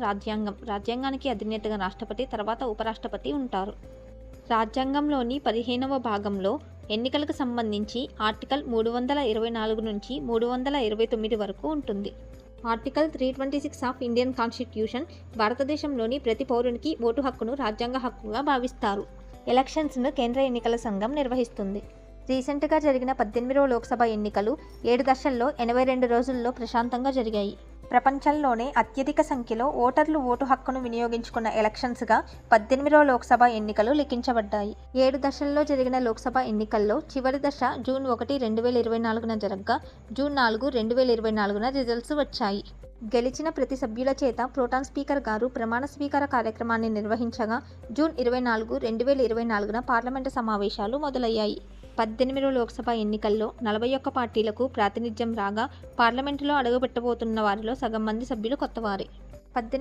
రాజ్యాంగం. రాజ్యాంగానికి అధినేతగా రాష్ట్రపతి తర్వాత ఉపరాష్ట్రపతి ఉంటారు. రాజ్యాంగంలోని పదిహేనవ భాగంలో ఎన్నికలకు సంబంధించి ఆర్టికల్ మూడు వందల ఇరవై నాలుగు నుంచి మూడు వందల ఇరవై తొమ్మిది వరకు ఉంటుంది. Article three twenty six of Indian constitution భారతదేశంలోని ప్రతి పౌరునికి ఓటు హక్కును రాజ్యాంగ హక్కుగా భావిస్తారు. ఎలక్షన్స్ను కేంద్ర ఎన్నికల సంఘం నిర్వహిస్తుంది. రీసెంట్గా జరిగిన పద్దెనిమిదవ లోక్సభ ఎన్నికలు ఏడు దశల్లో ఎనభై రెండు రోజుల్లో ప్రశాంతంగా జరిగాయి. ప్రపంచంలోనే అత్యధిక సంఖ్యలో ఓటర్లు ఓటు హక్కును వినియోగించుకున్న ఎలక్షన్స్గా పద్దెనిమిదవ లోక్సభ ఎన్నికలు లిఖించబడ్డాయి. ఏడు దశల్లో జరిగిన లోక్సభ ఎన్నికల్లో చివరి దశ జూన్ ఒకటి రెండు వేల ఇరవై నాలుగున జరగ్గా జూన్ నాలుగు రెండు వేల ఇరవై నాలుగున రిజల్ట్స్ వచ్చాయి. గెలిచిన ప్రతి సభ్యుల చేత ప్రోటాన్ స్పీకర్ గారు ప్రమాణ స్వీకార కార్యక్రమాన్ని నిర్వహించగా జూన్ ఇరవై నాలుగు రెండు వేల ఇరవై నాలుగున పార్లమెంటు సమావేశాలు మొదలయ్యాయి. పద్దెనిమిది లోక్సభ ఎన్నికల్లో నలభై ఒక్క పార్టీలకు ప్రాతినిధ్యం రాగా పార్లమెంటులో అడుగుపెట్టబోతున్న వారిలో సగం మంది సభ్యులు కొత్తవారే. పద్దెనిమిది